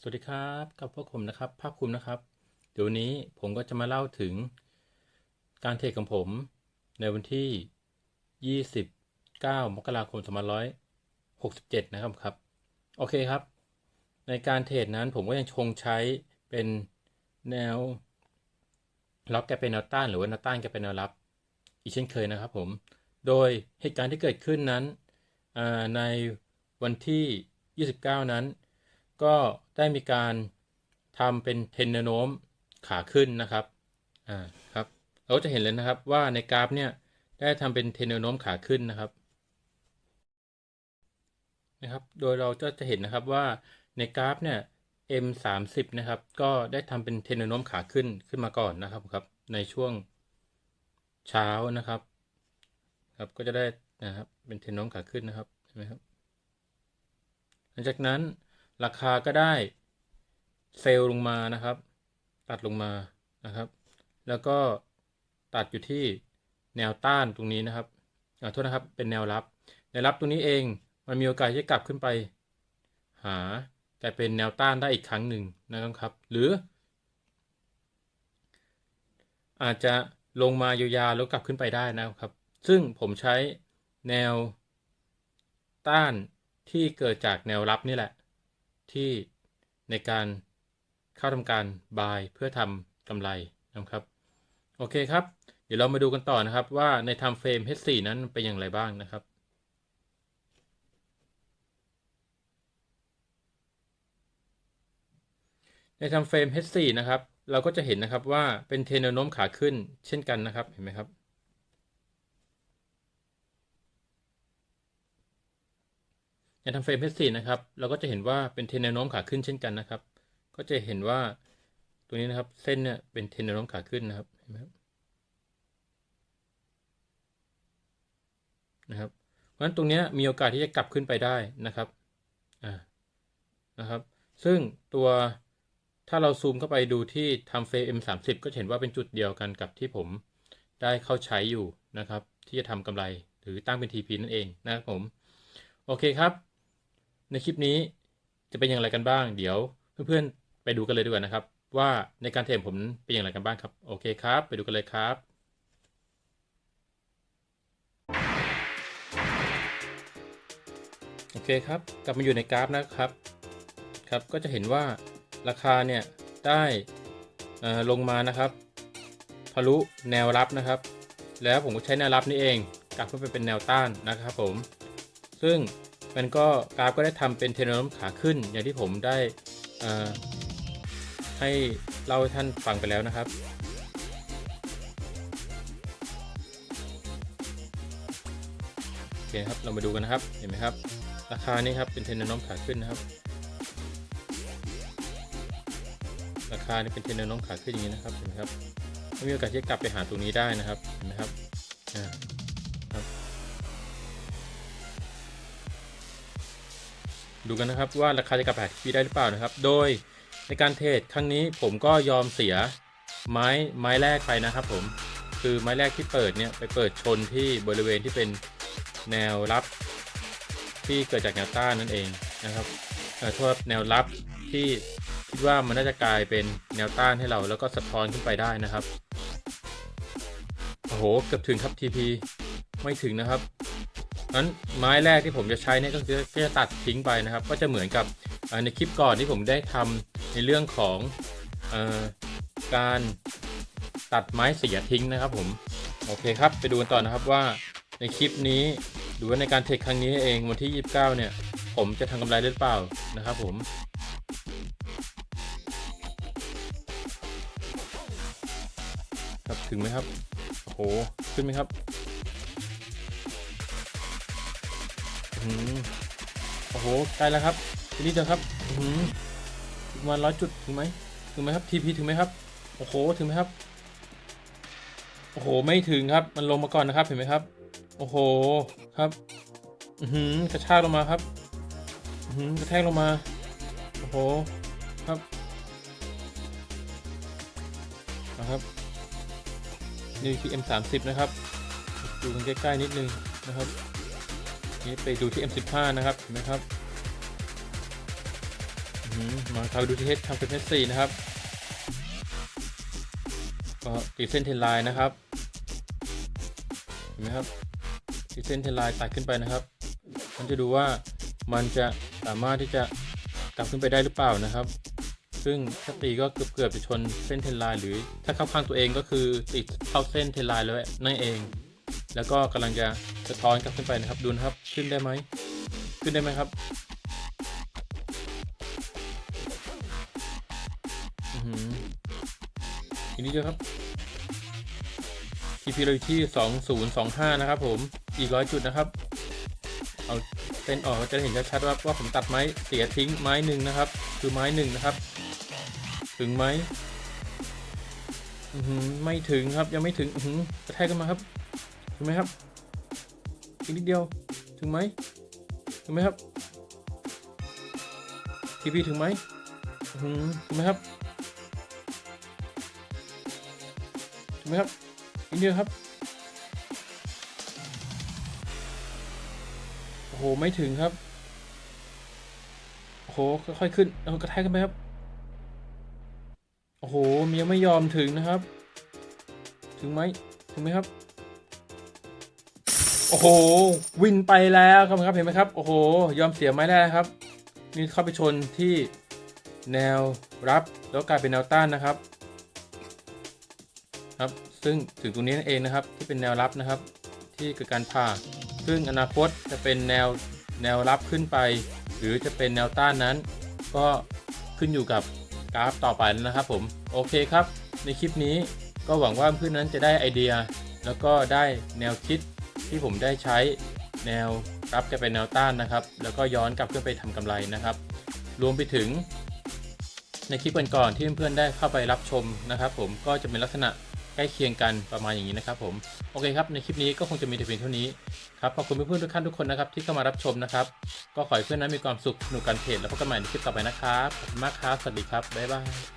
สวัสดีครับกับพวกผมนะครับ ภาคภูมินะครับ เดี๋ยววนนี้ผมก็จะมาเล่าถึง การเทรดของผมในวันที่ 29 มกราคม2567 นะครับครับ โอเคครับ ในการเทรดนั้นผมก็ยังคงใช้เป็นแนวล็อกแกเป็นแนวต้านหรือว่าแนวต้านแกเป็นแนวรับ อีกเช่นเคยนะครับผม โดยเหตุการณ์ที่เกิดขึ้นนั้นในวันที่ 29 นั้น ก็ ได้มีการทำเป็นเทนโน้มขาขึ้นนะครับ อ่า ครับ เราก็จะเห็นเลยนะครับว่าในกราฟเนี่ยได้ทำเป็นเทนโน้มขาขึ้นนะครับ นะครับ โดยเราก็จะเห็นนะครับว่าในกราฟเนี่ย M 3 0นะครับ ก็ได้ทำเป็นเทนโน้มขาขึ้นขึ้นมาก่อนนะครับครับ ในช่วงเช้านะครับ ครับ ก็จะได้นะครับ เป็นเทนโน้มขาขึ้นนะครับเห็นไหมครับ หลังจากนั้น ราคาก็ได้เซลล์ลงมานะครับ ตัดลงมานะครับ แล้วก็ตัดอยู่ที่แนวต้านตรงนี้นะครับขอโทษนะครับเป็นแนวรับแนวรับตรงนี้เองมันมีโอกาสที่จะกลับขึ้นไป หากลายเป็นแนวต้านได้อีกครั้งหนึ่งนะครับ หรือ อาจจะลงมายาวๆแล้วกลับขึ้นไปได้นะครับ ซึ่งผมใช้แนวต้านที่เกิดจากแนวรับนี่แหละ ที่ในการเข้าทำการ buy เพื่อทำกำไรนะครับ โอเคครับ เดี๋ยวเรามาดูกันต่อนะครับว่าใน time frame H4 นั้นเป็นอย่างไรบ้างนะครับใน time frame H4 นะครับ เราก็จะเห็นนะครับว่าเป็นเทรนนวโน้มขาขึ้นเช่นกันนะครับ เห็นไหมครับ ในทำเฟรม H4 นะครับ เราก็จะเห็นว่าเป็นเทรนแนวโน้มขาขึ้นเช่นกันนะครับ ก็จะเห็นว่าตัวนี้นะครับ เส้นเนี่ยเป็นเทรนแนวโน้มขาขึ้นนะครับเห็นไหมครับนะครับ เพราะฉะนั้นตรงนี้มีโอกาสที่จะกลับขึ้นไปได้นะครับอ่านะครับ ซึ่งตัวถ้าเราซูมเข้าไปดูที่ทำเฟรม M30 ก็เห็นว่าเป็นจุดเดียวกันกับที่ผมได้เข้าใช้อยู่นะครับ ที่จะทำกำไรหรือตั้งเป็น TP นั่นเองนะครับผม โอเคครับ ในคลิปนี้จะเป็นอย่างไรกันบ้าง เดี๋ยวเพื่อนๆไปดูกันเลยดีกว่านะครับ ว่าในการเทรดผมเป็นอย่างไรกันบ้างครับ โอเคครับ ไปดูกันเลยครับโอเคครับ กลับมาอยู่ในกราฟนะครับครับ ก็จะเห็นว่าราคาเนี่ยได้ลงมานะครับทะลุแนวรับนะครับ แล้วผมก็ใช้แนวรับนี่เองกลับขึ้นไปเป็นแนวต้านนะครับผม ซึ่ง มันก็กราฟก็ได้ทำเป็นเทรนโน้มขาขึ้น อย่างที่ผมได้ให้เล่าให้ท่านฟังไปแล้วนะครับ โอเคครับ เรามาดูกันนะครับ เห็นไหมครับ ราคานี่ครับเป็นเทรนโน้มขาขึ้นนะครับ ราคานี่เป็นเทรนโน้มขาขึ้นอย่างนี้นะครับ เห็นไหมครับม่มีโอกาสที่จะกลับไปหาตรงนี้ได้นะครับ เห็นไหมครับ อ่า ครับ ดูกันนะครับว่าราคาจะกลับไปที่ได้หรือเปล่านะครับ โดยในการเทรดครั้งนี้ผมก็ยอมเสียไม้ไม้แรกไปนะครับผมคือไม้แรกที่เปิดเนี่ยไปเปิดชนที่บริเวณที่เป็นแนวรับ ที่เกิดจากแนวต้านนั่นเองนะครับเอ่อโทษแนวรับที่คิดว่ามันน่าจะกลายเป็นแนวต้านให้เราแล้วก็สะท้อนขึ้นไปได้นะครับโอ้โหเกือบถึงครับ TP ไม่ถึงนะครับ นั้นไม้แรกที่ผมจะใช้เนี่ยก็คือจะตัดทิ้งไปนะครับ ก็จะเหมือนกับในคลิปก่อนที่ผมได้ทำในเรื่องของอการตัดไม้เสียทิ้งนะครับผมโอเคครับไปดูกันต่อนะครับว่าในคลิปนี้หรือว่าในการเทรดครั้งนี้เองวันที่ 29 เนี่ย ผมจะทำกำไรได้หรือเปล่านะครับผมครับถึงไหมครับโอ้โหขึ้นไหมครับ โอ้โหใกล้แล้วครับทีนี้เดียวครับอืมอีกประมาณร้อยจุดถึงไหมถึงไหมครับทีพีถึงไหมครับโอ้โหถึงไหมครับโอ้โหไม่ถึงครับมันลงมาก่อนนะครับเห็นไหมครับ โอ้โหครับอือหือกระชากลงมาครับอือหือกระแทกลงมาโอ้โหครับนะครับนี่คือ M30 นะครับดูกันใกล้ๆนิดนึงนะครับ นี่ไปดูที่ M15 นะครับเห็นไหมครับมาครับดูที่เฮดทำเป็นเมสซี่นะครับก็ตีเส้นเทนไลน์นะครับเห็นไหมครับตีเส้นเทนไลน์ตัดขึ้นไปนะครับ มันจะดูว่ามันจะสามารถที่จะกลับขึ้นไปได้หรือเปล่านะครับ ซึ่งถ้าตีก็เกือบเกือบจะชนเส้นเทนไลน์หรือถ้าเข้าข้างตัวเองก็คือติดเข้าเส้นเทนไลน์แล้วนั่นเอง แล้วก็กำลังจะสะท้อนกลับขึ้นไปนะครับ ดูนะครับ ขึ้นได้ไหม ขึ้นได้ไหมครับอือหืออีกนิดเดียวครับ TP เราอยู่ที่ 2025 นะครับผม อีกร้อยจุดนะครับ เอาเส้นออกก็จะเห็นชัดๆว่าว่าผมตัดไม้เสียทิ้งไม้หนึ่งนะครับ คือไม้หนึ่งนะครับ ถึงไหมอือหือไม่ถึงครับยังไม่ถึงอือหือกระแทกกันมาครับ ถึงไหมครับอีกนิดเดียวถึงไหมถึงไหมครับ TP ถึงไหมถึงไหมครับถูกไหมครับอีกนิดเดียวครับโอ้โหไม่ถึงครับโอ้โหค่อยๆขึ้นเอากระแทกกันไปครับโอ้โหเมียไม่ยอมถึงนะครับ ถึงไหมถึงไหมครับ โอ้โห วินไปแล้วครับครับเห็นไหมครับ โอ้โห ยอมเสียไม้ได้ครับ นี่เข้าไปชนที่แนวรับแล้วกลายเป็นแนวต้านนะครับ ครับ ซึ่งถึงตรงนี้นั่นเองนะครับ ที่เป็นแนวรับนะครับ ที่เกิดการผ่า ซึ่งอนาคตจะเป็นแนวแนวรับขึ้นไป หรือจะเป็นแนวต้านนั้น ก็ขึ้นอยู่กับกราฟต่อไปนะครับผม โอเคครับ ในคลิปนี้ก็หวังว่าเพื่อนนั้นจะได้ไอเดีย แล้วก็ได้แนวคิด ที่ผมได้ใช้แนวรับจะเป็นแนวต้านนะครับ แล้วก็ย้อนกลับขึ้นไปทำกำไรนะครับ รวมไปถึง ในคลิปก่อนๆที่เพื่อนๆได้เข้าไปรับชมนะครับ ผมก็จะเป็นลักษณะใกล้เคียงกันประมาณอย่างนี้นะครับผมโอเคครับในคลิปนี้ก็คงจะมีแต่เพียงเท่านี้ครับขอบคุณเพื่อนๆทุกท่านทุกคนนะครับที่เข้ามารับชมนะครับ ก็ขอให้เพื่อนนั้นมีความสุขสนุกการเทรดแล้วพบกันใหม่ในคลิปต่อไปนะครับขอบคุณมากครับสวัสดีครับบ๊ายบาย